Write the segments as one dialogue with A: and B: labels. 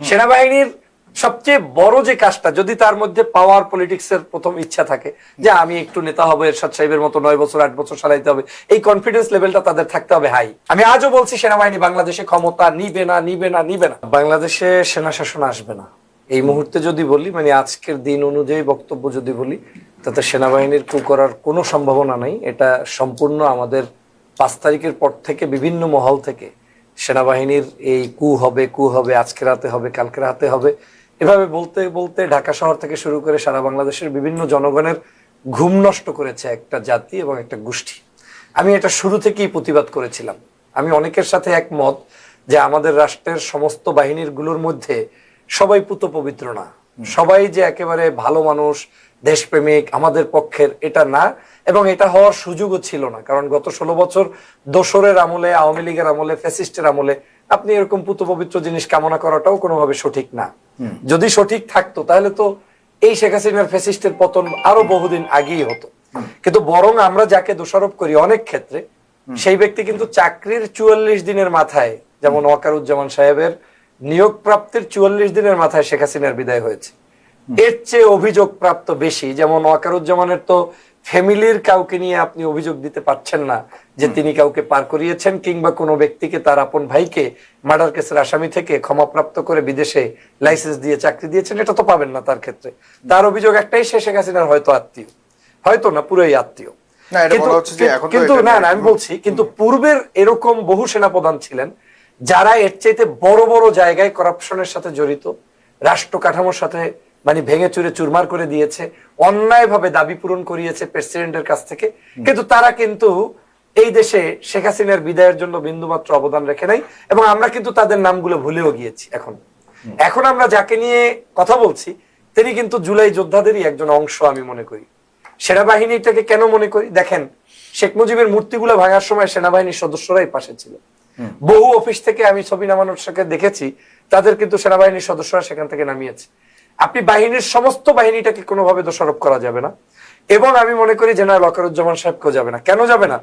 A: সেনাবাহিনীর সবচেয়ে বড় যে কাজটা, যদি তার মধ্যে পাওয়ার পলিটিক্স এর প্রথম ইচ্ছা থাকে, যে আমি একটু নেতা হব, এরশাদ সাহেবের মতো নয় বছর, আট বছর চালাইতে হবে, এই কনফিডেন্স লেভেলটা তাদের থাকতে হবে হাই আমি আজও বলছি, সেনাবাহিনী বাংলাদেশে ক্ষমতা নিবে না নিবে না নিবে না। বাংলাদেশে সেনা শাসন আসবে না। এই মুহূর্তে যদি বলি মানে আজকের দিন অনুযায়ী বক্তব্য যদি বলি, তাতে সেনাবাহিনীর কু করার কোনো সম্ভাবনা নাই। এটা সম্পূর্ণ আমাদের পাঁচ তারিখের পর থেকে বিভিন্ন মহল থেকে সেনাবাহিনীর এই কু হবে কু হবে, আজকে রাতে হবে, কালকে রাতে হবে। এভাবে বলতে বলতে ঢাকা শহর থেকে শুরু করে সারা বাংলাদেশের বিভিন্ন জনগণের ঘুম নষ্ট করেছে একটা জাতি এবং একটা গোষ্ঠী। আমি এটা শুরু থেকেই প্রতিবাদ করেছিলাম। আমি অনেকের সাথে একমত যে আমাদের রাষ্ট্রের সমস্ত বাহিনীরগুলোর মধ্যে সবাই পুত পবিত্র না। সবাই যে একেবারে ভালো মানুষ দেশপ্রেমিক আমাদের পক্ষের এটা না এবং এটা হওয়ার সুযোগও ছিল না। কারণ গত ষোলো বছর দোসরের আমলে আওয়ামী লীগের আমলে ফ্যাসিস্টের আমলে আপনি এরকম পুত পবিত্র জিনিস কামনা করাটাও কোনোভাবে সঠিক না। যদি সঠিক থাকতো তাহলে তো এই শেখ হাসিনার ফ্যাসিস্টের পতন আরও বহুদিন আগেই হতো। কিন্তু বরং আমরা যাকে দোষারোপ করি অনেক ক্ষেত্রে সেই ব্যক্তি কিন্তু চাকরির চুয়াল্লিশ দিনের মাথায় যেমন ওয়াকারুজ্জামান সাহেবের নিয়োগ প্রাপ্তির চুয়াল্লিশ দিনের মাথায় শেখ হাসিনার বিদায় হয়েছে। এর চেয়ে অভিযোগ প্রাপ্ত বেশি যেমন ওয়াকারুজ্জামানের তো ফ্যামিলির কাউকে নিয়ে আপনি অভিযোগ দিতে পারছেন না যে তিনি কাউকে পার করিয়েছেন কিংবা কোনো ব্যক্তিকে তার আপন ভাইকে মার্ডার কেসের আসামি থেকে ক্ষমাপ্রাপ্ত করে বিদেশে লাইসেন্স দিয়ে চাকরি দিয়েছেন এটা তো পাবেন না তার ক্ষেত্রে। তার অভিযোগ একটাই সে শেখ হাসিনার হয়তো আত্মীয়। হয়তো না পুরোই আত্মীয়। কিন্তু- না না আমি বলছি কিন্তু পূর্বের এরকম বহু সেনাপ্রধান ছিলেন যারা এর চাইতে বড় বড় জায়গায় করাপশনের সাথে জড়িত রাষ্ট্র কাঠামোর সাথে মানে ভেঙে চুরে চুরমার করে দিয়েছে অন্যায়ভাবে দাবি পূরণ করিয়েছে প্রেসিডেন্টের কাছ থেকে কিন্তু তারা কিন্তু এই দেশে শেখ হাসিনার বিদায়ের জন্য বিন্দুমাত্র অবদান রেখে নাই এবং আমরা কিন্তু তাদের নামগুলো ভুলেও গিয়েছি এখন। এখন আমরা যাকে নিয়ে কথা বলছি তিনি কিন্তু জুলাই যোদ্ধাদেরই একজন অংশ আমি মনে করি। সেনাবাহিনীটাকে কেন মনে করি? দেখেন শেখ মুজিবের মূর্তিগুলো ভাঙার সময় সেনাবাহিনীর সদস্যরাই পাশে ছিল। বহু অফিস থেকে আমি ছবি নামানোর সাথে দেখেছি, তাদের কিন্তু সেনাবাহিনীর সদস্যরা সেখান থেকে নামিয়েছে। আপনি বাহিনীর সমস্ত বাহিনীটাকে কোনোভাবে দোষারোপ করা যাবে না। এবং আমি মনে করি জেনারেল অকারুজ্জামান সাহেবকেও যাবে না। কেন যাবে না?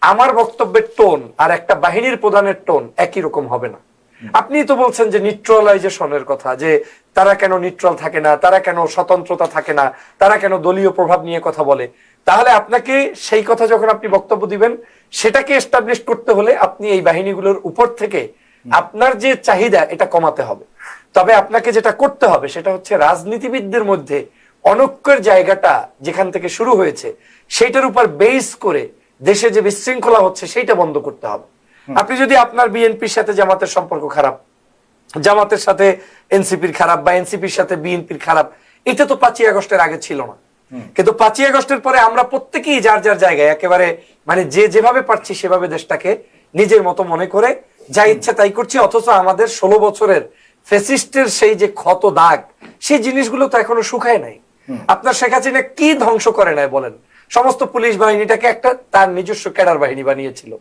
A: আমার বক্তব্যের টোন আর একটা বাহিনীর প্রধানের টোন একই রকম হবে না। আপনি তো বলছেন যে নিউট্রালাইজেশনের কথা, যে তারা কেন নিউট্রাল থাকে না, তারা কেন স্বতন্ত্রতা থাকে না, তারা কেন দলীয় প্রভাব নিয়ে কথা বলে। তাহলে আপনাকে সেই কথা যখন আপনি বক্তব্য দিবেন, সেটাকে এস্টাবলিশ করতে হলে আপনি এই বাহিনীগুলোর উপর থেকে আপনার যে চাহিদা, এটা কমাতে হবে। তবে আপনাকে যেটা করতে হবে, সেটা হচ্ছে রাজনীতিবিদদের মধ্যে অনৈক্যের জায়গাটা যেখান থেকে শুরু হয়েছে, সেইটার উপর বেস করে দেশে যে বিশৃঙ্খলা হচ্ছে, সেইটা বন্ধ করতে হবে। আপনি যদি আপনার বিএনপির সাথে জামাতের সম্পর্ক খারাপ জামাতের সাথে এনসিপির খারাপ বা এনসিপির সাথে বিএনপির খারাপ এটা তো পাঁচই আগস্টের আগে ছিল না। কিন্তু পাঁচই আগস্টের পরে আমরা প্রত্যেকেই যার যার জায়গায় একেবারে মানে যে যেভাবে পারছি সেভাবে দেশটাকে নিজের মতো মনে করে যা ইচ্ছা তাই করছি অথচ আমাদের ষোলো বছরের ফেসিস্টের সেই যে ক্ষত দাগ সেই জিনিসগুলো তো এখনও শুকায় নাই। আপনার শেখ হাসিনা কি ধ্বংস করে নাই বলেন? সমস্ত পুলিশ বাহিনীটাকে একটা তার নিজস্ব ক্যাডার বাহিনী বানিয়েছিল।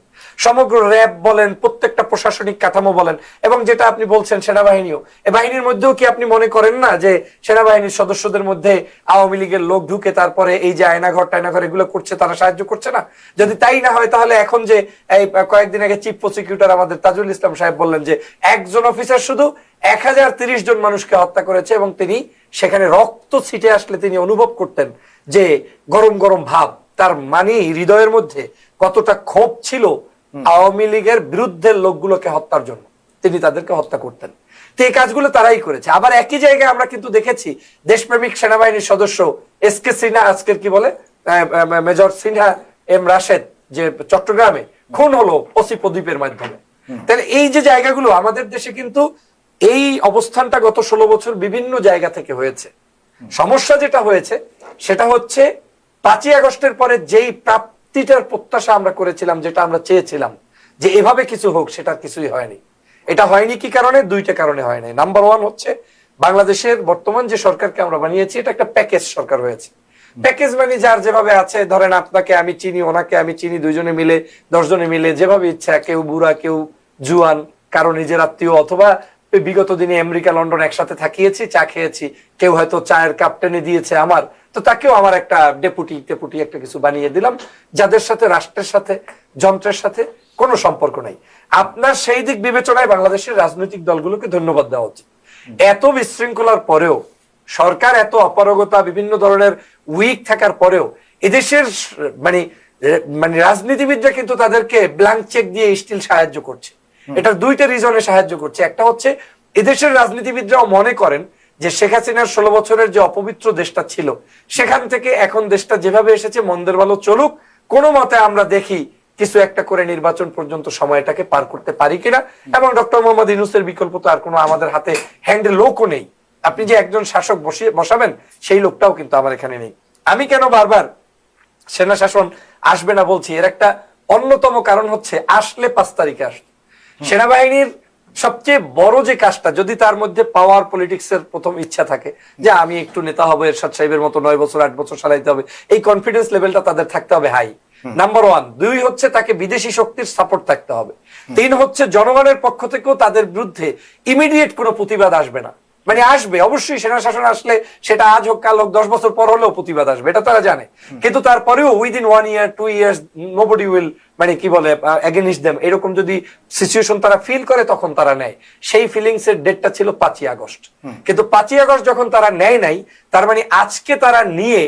A: সমগ্র র্যাব বলেন, প্রত্যেকটা প্রশাসনিক কাঠামো বলেন, এবং যেটা আপনি বলছেন সেনাবাহিনীও। এ বাহিনীর মধ্যেও কি আপনি মনে করেন না যে সেনাবাহিনীর সদস্যদের মধ্যে আওয়ামী লীগের লোক ঢুকে তারপরে এই যে আয়নাঘর টায়নাঘর এগুলো করছে, তারা সাহায্য করছে না? যদি তাই না হয় তাহলে এখন যে এই কয়েকদিন আগে চিফ প্রসিকিউটর আমাদের তাজুল ইসলাম সাহেব বললেন যে একজন অফিসার শুধু এক জন মানুষকে হত্যা করেছে এবং তিনি সেখানে রক্ত ছিটে আসলে তিনি অনুভব করতেন। যে গরম গরম ভাব তার মানে হৃদয়ের মধ্যে কতটা ক্ষোভ ছিল আওয়ামী লীগের বিরুদ্ধের লোকগুলোকে হত্যার জন্য। তিনি তাদেরকে হত্যা করতেন। তো এই কাজগুলো তারাই করেছে। আবার একই জায়গায় আমরা কিন্তু দেখেছি দেশপ্রেমিক সেনাবাহিনীর সদস্য এস কে সিনহা আজকের কি বলে মেজর সিনহা এম রাশেদ যে চট্টগ্রামে খুন হলো ওসি প্রদীপের মাধ্যমে। তাহলে এই যে জায়গাগুলো আমাদের দেশে কিন্তু এই অবস্থানটা গত ষোলো বছর বিভিন্ন জায়গা থেকে হয়েছে। সমস্যা যেটা হয়েছে, সেটা হচ্ছে পাঁচই আগস্টের পরে যেই প্রাপ্তিটার প্রত্যাশা আমরা করেছিলাম, যেটা আমরা চেয়েছিলাম, যে এভাবে কিছু হোক সেটা কিছুই হয়নি। এটা হয়নি কি কারণে? দুইটা কারণে হয় নাই। নাম্বার ওয়ান হচ্ছে, বাংলাদেশের বর্তমান যে সরকারকে আমরা বানিয়েছি, এটা একটা প্যাকেজ সরকার হয়েছে। প্যাকেজ মানে যার যেভাবে আছে, ধরেন আপনাকে আমি চিনি, ওনাকে আমি চিনি, দুইজনে মিলে, দশজনে মিলে, যেভাবে ইচ্ছা, কেউ বুড়া, কেউ জুয়ান, কারও নিজের আত্মীয়, অথবা বিগত দিনে আমেরিকা, লন্ডন একসাথে থাকিয়েছি, চা খেয়েছি। কেউ হয়তো চায়ের কাপ টেনে দিয়েছে আমার। তো তাকেও আমার একটা ডেপুটি, টেপুটি একটা কিছু বানিয়ে দিলাম, যাদের সাথে, রাষ্ট্রের সাথে, যন্ত্রের সাথে কোনো সম্পর্ক নাই। আপনার সেই দিক বিবেচনায় বাংলাদেশের রাজনৈতিক দলগুলোকে ধন্যবাদ দেওয়া উচিত। এত বিশৃঙ্খলার পরেও, সরকার এত অপারগতা, বিভিন্ন ধরনের উইক থাকার পরেও, এদেশের মানে মানে রাজনীতিবিদরা কিন্তু তাদেরকে ব্ল্যাঙ্ক চেক দিয়ে স্টিল সাহায্য করছে। এটার দুইটা রিজনে সাহায্য করছে। একটা হচ্ছে এদেশের রাজনীতিবিদরাও মনে করেন যে শেখ হাসিনার ষোলো বছরের যে অপবিত্র দেশটা ছিল সেখান থেকে এখন দেশটা যেভাবে এসেছে মন্দের ভালো চলুক কোনো মতে আমরা দেখি কিছু একটা করে নির্বাচন পর্যন্ত সময়টাকে পার করতে পারি কিনা। এবং ডক্টর মোহাম্মদ ইউনুসের বিকল্প তো আর কোনো আমাদের হাতে হ্যান্ড লোকও নেই। আপনি যে একজন শাসক বসিয়ে বসাবেন সেই লোকটাও কিন্তু আমার এখানে নেই। আমি কেন বারবার সেনা শাসন আসবে না বলছি? এর একটা অন্যতম কারণ হচ্ছে আসলে পাঁচ তারিখে আসবে সেনাবাহিনীর সবচেয়ে বড় যে কাজটা যদি তার মধ্যে পাওয়ার পলিটিক্স এর প্রথম ইচ্ছা থাকে যে আমি একটু নেতা হব এরশাদ সাহেবের মতো নয় বছর আট বছর চালাইতে হবে এই কনফিডেন্স লেভেলটা তাদের থাকতে হবে হাই নাম্বার ওয়ান দুই হচ্ছে তাকে বিদেশি শক্তির সাপোর্ট থাকতে হবে। তিন হচ্ছে জনগণের পক্ষ থেকেও তাদের বিরুদ্ধে ইমিডিয়েট কোনো প্রতিবাদ আসবে না। মানে আসবে অবশ্যই সেনা শাসন আসলে সেটা আজ হোক কাল হোক দশ বছর পর হলেও প্রতিবাদ আসবে এটা তারা জানে। কিন্তু তারপরেও within one year two years nobody will মানে কি বলে এগেনিস্ট দেম এরকম যদি সিচুয়েশন তারা ফিল করে তখন তারা নেয়। সেই ফিলিংস এর ডেটটা ছিল পাঁচই আগস্ট। কিন্তু পাঁচই আগস্ট যখন তারা নেয় নাই তার মানে আজকে তারা নিয়ে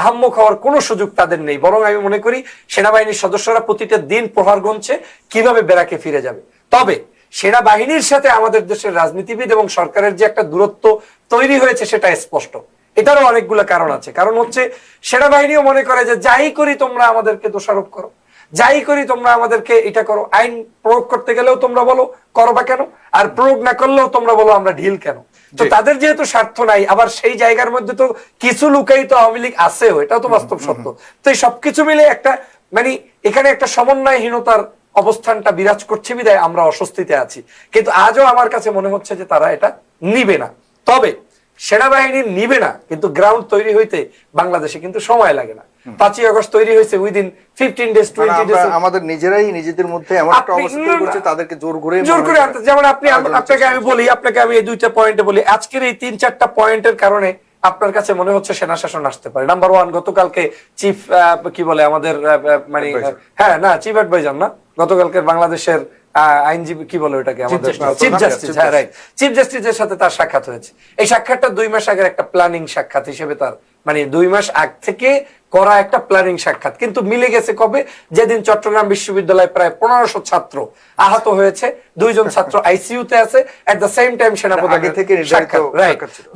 A: আহাম্মক হওয়ার কোনো সুযোগ তাদের নেই। বরং আমি মনে করি সেনাবাহিনীর সদস্যরা প্রতিটা দিন প্রহার গুনছে কীভাবে বেড়াকে ফিরে যাবে। তবে সেনাবাহিনীর সাথে আমাদের দেশের রাজনীতিবিদ এবং সরকারের যে একটা দূরত্ব তৈরি হয়েছে সেটা স্পষ্ট। এটারও অনেকগুলো কারণ আছে। কারণ হচ্ছে সেনাবাহিনীও মনে করে যে যাই করি তোমরা আমাদেরকে দোষারোপ করো। যাই করি তোমরা আমাদেরকে এটা করো। আইন প্রয়োগ করতে গেলেও তোমরা বলো করো বা কেন? আর প্রয়োগ না করলেও তোমরা বলো আমরা ঢিল কেন? তো তাদের যেহেতু স্বার্থ নাই আবার সেই জায়গার মধ্যে তো কিছু লুকাই তো আওয়ামী লীগ আছেও এটাও তো বাস্তব সত্য। তো এই সবকিছু মিলে একটা মানে এখানে একটা সমন্বয়হীনতার অবস্থানটা বিরাজ করছে বিদায় আমরা অস্বস্তিতে আছি। কিন্তু আজও আমার কাছে মনে হচ্ছে যে তারা এটা নিবে না। তবে সেনাবাহিনী নিবে না কিন্তু গ্রাউন্ড তৈরি হইতে বাংলাদেশে কিন্তু সময় লাগে না। পাঁচই আগস্ট তৈরি হয়েছে within fifteen days twenty days
B: আমাদের নিজেরাই নিজেদের মধ্যে এমন একটা অবস্থা তৈরি করছে তাদেরকে জোর করে
A: জোর করে আনতে যেমন আপনি আপনাকে আমি বলি আপনাকে আমি এই দুইটা পয়েন্টে বলি। আজকের এই তিন চারটা পয়েন্টের কারণে আপনার কাছে মনে হচ্ছে সেনা শাসন আসতে পারে। নাম্বার ওয়ান গতকালকে চিফ কি বলে আমাদের মানে হ্যাঁ না চিফ অ্যাডভাইজার না। গতকালকে বাংলাদেশের আইনজীবী কি বলে ওটাকে? আমাদের চিফ জাস্টিস
B: Chief
A: হ্যাঁ রাইট চিফ জাস্টিসের সাথে তার সাক্ষাৎ হয়েছে। এই সাক্ষাৎটা দুই মাস আগের একটা প্ল্যানিং সাক্ষাৎ হিসেবে তার মানে দুই মাস আগ থেকে করা একটা প্ল্যানিং সাক্ষাৎ। কিন্তু মিলে গেছে কবে? যেদিন চট্টগ্রাম বিশ্ববিদ্যালয়ে প্রায় পনেরোশো ছাত্র আহত হয়েছে দুইজন ছাত্র আইসিইউ তে আছে এট দ্য সেম টাইম সেনাপ্রধান
B: থেকে।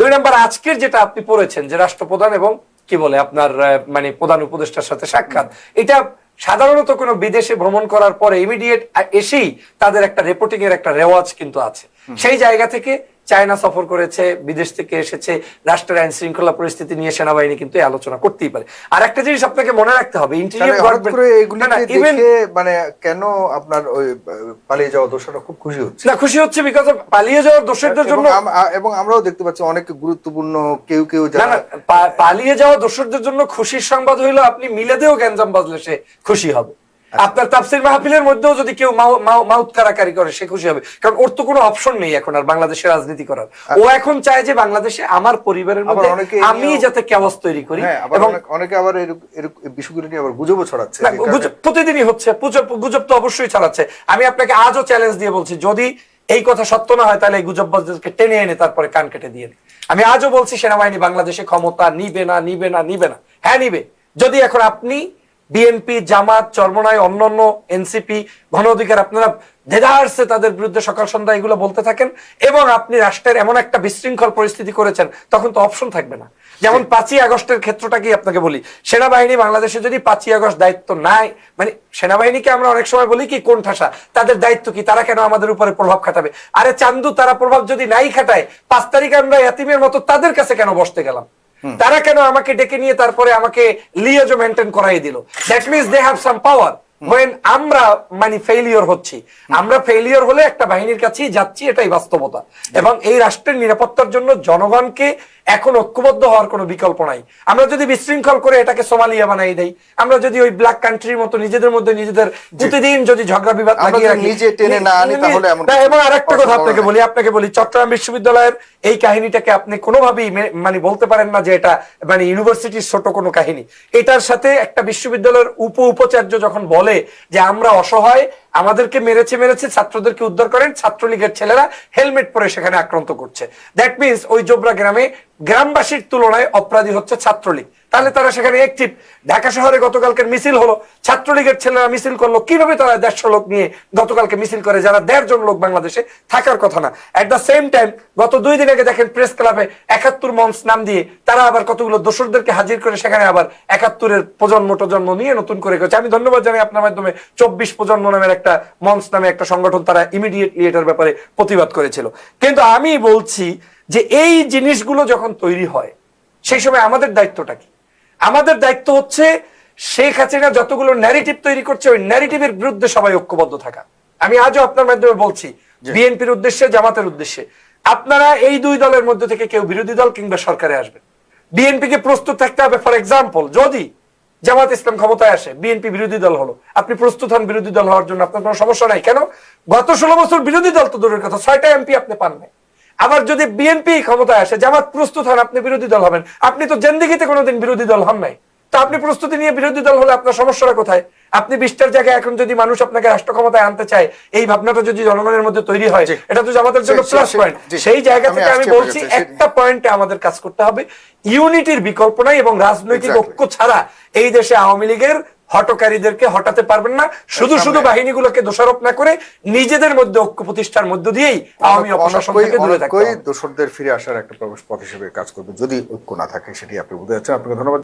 A: দুই নম্বর আজকের যেটা আপনি পড়েছেন যে রাষ্ট্রপ্রধান এবং কি বলে আপনার মানে প্রধান উপদেষ্টার সাথে সাক্ষাৎ এটা সাধারণত কোনো বিদেশে ভ্রমণ করার পরে ইমিডিয়েট এসেই তাদের একটা রিপোর্টিং এর একটা রেওয়াজ কিন্তু আছে। সেই জায়গা থেকে চায়না সফর করেছে বিদেশ থেকে এসেছে রাষ্ট্রের আইন শৃঙ্খলা পরিস্থিতি নিয়ে সেনাবাহিনী কিন্তু আলোচনা করতেই পারে। আর একটা জিনিস আপনাকে মনে রাখতে হবে
B: মানে কেন আপনার ওই পালিয়ে যাওয়া দোষরা খুব খুশি হচ্ছে?
A: না খুশি হচ্ছে বিকজ পালিয়ে যাওয়ার দোষীদের
B: এবং
A: জন্য
B: এবং আমরাও দেখতে পাচ্ছি অনেক গুরুত্বপূর্ণ কেউ কেউ
A: না পালিয়ে যাওয়া দর্শকদের জন্য খুশির সংবাদ হইল আপনি মিলে দিয়েও গ্যাঞ্জাম বাজলে সে খুশি হবে। আপনার তাফসির মাহফিলের মধ্যেও যদি কেউ মাউ- মাউ- মাউথ কারাকারি করে সে খুশি হবে। কারণ ওর তো কোনো অপশন নেই এখন আর বাংলাদেশে রাজনীতি করার। ও এখন চায় যে বাংলাদেশে আমার পরিবারের মধ্যে আমি যাতে কেওয়াজ তৈরি করি
B: হ্যাঁ
A: এবং
B: অনেকে আবার বিষয়গুলো নিয়ে আবার গুজবও ছড়াচ্ছে।
A: প্রতিদিনই হচ্ছে গুজব গুজব তো অবশ্যই ছড়াচ্ছে। আমি আপনাকে আজও চ্যালেঞ্জ দিয়ে বলছি যদি এই কথা সত্য না হয় তাহলে এই গুজববাজদেরকে টেনে এনে তারপরে কান কেটে দিয়ে। আমি আজও বলছি সেনাবাহিনী বাংলাদেশে ক্ষমতা নিবে না নিবে না নিবে না। হ্যাঁ নিবে। যদি এখন আপনি বিএনপি জামাত চরমনায় অন্যান্য এনসিপি গণ অধিকার আপনারা দেদারসে তাদের বিরুদ্ধে সকাল সন্ধ্যা এগুলো বলতে থাকেন এবং আপনি রাষ্ট্রের এমন একটা বিশৃঙ্খল পরিস্থিতি করেছেন তখন তো অপশন থাকবে না। যেমন পাঁচই আগস্টের ক্ষেত্রটাকেই আপনাকে বলি সেনাবাহিনী বাংলাদেশে যদি পাঁচই আগস্ট দায়িত্ব নাই মানে সেনাবাহিনীকে আমরা অনেক সময় বলি কি কোন ঠাসা তাদের দায়িত্ব কি তারা কেন আমাদের উপরে প্রভাব খাটাবে? আরে চান্দু তারা প্রভাব যদি নাই খাটায় পাঁচ তারিখ আমরা এতিমের মতো তাদের কাছে কেন বসতে গেলাম? তারা কেন আমাকে ডেকে নিয়ে তারপরে আমাকে লিয়াজো মেনটেন করাই দিল? That means they have some power when আমরা মানে ফেলিওর হচ্ছি আমরা ফেলিওর হলে একটা বাহিনীর কাছেই যাচ্ছি এটাই বাস্তবতা। এবং এই রাষ্ট্রের নিরাপত্তার জন্য জনগণকে এখন ঐক্যবদ্ধ হওয়ার কোনো বিকল্প নাই। আমরা যদি বিশৃঙ্খল করে এটাকে সোমালিয়া বানাই দেই আমরা যদি ওই ব্ল্যাক কান্ট্রির মতো নিজেদের মধ্যে নিজেদের প্রতিদিন যদি ঝগড়া বিবাদ লাগিয়ে রাখি
B: নিজে টেনে না আনি তাহলে এমন
A: এবং আরেকটা কথা আপনাকে বলি আপনাকে বলি চট্টগ্রাম বিশ্ববিদ্যালয়ের এই কাহিনীটাকে আপনি কোনোভাবেই মানে বলতে পারেন না যে এটা মানে ইউনিভার্সিটির ছোট কোনো কাহিনী। এটার সাথে একটা বিশ্ববিদ্যালয়ের উপ উপাচার্য যখন বলে যে আমরা অসহায় আমাদেরকে মেরেছে মেরেছে, ছাত্রদেরকে উদ্ধার করেন, ছাত্রলীগের ছেলেরা হেলমেট পরে সেখানে আক্রান্ত করছে। দ্যাট মিনস ওই জোবরা গ্রামে গ্রামবাসীর তুলনায় অপরাধী হচ্ছে ছাত্রলীগ। তাহলে তারা সেখানে অ্যাক্টিভ ঢাকা শহরে গতকালকের মিছিল হলো। ছাত্রলীগের ছেলেরা মিছিল করল। কীভাবে তারা দেড়শো লোক নিয়ে গতকালকে মিছিল করে? যারা দেড় জন লোক বাংলাদেশে, থাকার কথা না। এট দ্য সেম টাইম গত দুই দিন আগে দেখেন প্রেস ক্লাবে একাত্তর মঞ্চ নাম দিয়ে তারা আবার কতগুলো দোসরদেরকে হাজির করে সেখানে আবার একাত্তরের প্রজন্ম টজন্ম নিয়ে নতুন করে করেছে। আমি ধন্যবাদ জানাই আপনার মাধ্যমে চব্বিশ প্রজন্ম নামের একটা মঞ্চ নামে একটা সংগঠন তারা ইমিডিয়েটলি এটার ব্যাপারে প্রতিবাদ করেছিল। কিন্তু আমি বলছি যে এই জিনিসগুলো যখন তৈরি হয়, সেই সময় আমাদের দায়িত্বটা কি? আমাদের দায়িত্ব হচ্ছে শেখ হাসিনা যতগুলো ন্যারেটিভ তৈরি করছে ওই ন্যারেটিভের বিরুদ্ধে সবাই ঐক্যবদ্ধ থাকা। আমি আজও আপনার মাধ্যমে বলছি বিএনপির উদ্দেশ্যে জামাতের উদ্দেশ্যে। আপনারা এই দুই দলের মধ্যে থেকে কেউ বিরোধী দল কিংবা সরকারে আসবেন। বিএনপি কে প্রস্তুত থাকতে হবে ফর এক্সাম্পল যদি জামাত ইসলাম ক্ষমতায় আসে বিএনপি বিরোধী দল হলো আপনি প্রস্তুত হন বিরোধী দল হওয়ার জন্য আপনার কোনো সমস্যা নাই। কেন? গত ষোলো বছর বিরোধী দল তো দূরের কথা ছয়টা এমপি আপনি পান নাই আবার যদি বিএনপি ক্ষমতায় আসে জামাত প্রস্তুত হন আপনি বিরোধী দল হবেন। আপনি তো জেন্দিগিতে কোনোদিন বিরোধী দল হন নাই। তো আপনি প্রস্তুতি নিয়ে বিরোধী দল হলে আপনার সমস্যাটা কোথায়? আপনি বিশটার জায়গায় এখন যদি মানুষ আপনাকে রাষ্ট্র ক্ষমতায় আনতে চায় এই ভাবনাটা যদি জনগণের মধ্যে তৈরি হয় এটা তো আমাদের জন্য প্লাস পয়েন্ট সেই জায়গা থেকে আমি বলছি একটা পয়েন্টে আমাদের কাজ করতে হবে। ইউনিটির বিকল্প নাই এবং রাজনৈতিক. ঐক্য ছাড়া এই দেশে আওয়ামী লীগের হটকারীদেরকে হটাতে পারবেন না। শুধু শুধু বাহিনীগুলোকে দোষারোপ না করে নিজেদের মধ্যে ঐক্য প্রতিষ্ঠার মধ্য দিয়েই আওয়ামী অপশাসন
B: অনেকই
A: থেকে দূরে হবে।
B: ফিরে আসার একটা প্রবেশ পথ হিসেবে কাজ করবে যদি ঐক্য না থাকে সেটি আপনি বুঝতে যাচ্ছেন। আপনাকে ধন্যবাদ।